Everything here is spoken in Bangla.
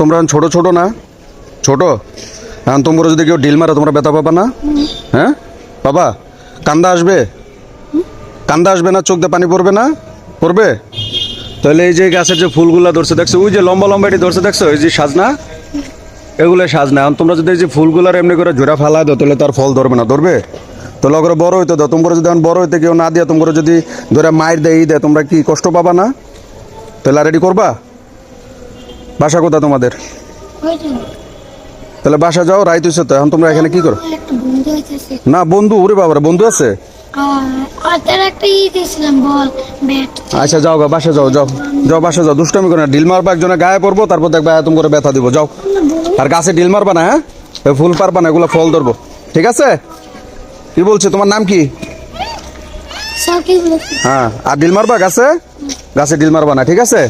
তোমরা ছোট ছোট না? ছোট? এখন তোমরা যদি কেউ ডিল মারে, তোমরা ব্যথা পাবা না? হ্যাঁ? বাবা কান্দা আসবে? কান্দা আসবে না, চোখ দিয়ে পানি পড়বে না? পড়বে? তাহলে এই যে গাছের যে ফুলগুলা ধরছে, দেখছ? ওই যে লম্বা লম্বা এটি ধরছে, দেখছ? এই যে সাজনা? এগুলো সাজনা। এখন তোমরা যদি এই যে ফুলগুলার এমনি করে জোড়া ফালা দাও, তাহলে তার ফল ধরবে না। ধরবে? তো লগরে বড় হইতে দাও। তোমরা যদি এখন বড় হইতে কেউ না দিয়া তোমরা যদি ধরে মায়ের দেয় ই দেয়, তোমরা কি কষ্ট পাবা না? তাহলে রেডি করবা? বাসা কোথা তোমাদের? তাহলে বাসা যাও রাইত হইছে তো এখন তোমরা এখানে কি করো? না বন্ধু ওরে বাবারে বন্ধু আছে? আচ্ছা যাও গা বাসা যাও যাও। যাও বাসা যাও দুষ্টামি করে ডিল মারবা একজনে গায়ে পড়ব তারপর দেখবা তুমি করে ব্যথা দিব যাও। আর গাছে ডিল মারবা না হ্যাঁ? ফুল পারবা না এগুলো ফল ধরবো। ঠিক আছে? কি বলছে তোমার নাম কি? হ্যাঁ আর ডিল মারবা গাছে? গাছে ডিল মারবা না ঠিক আছে?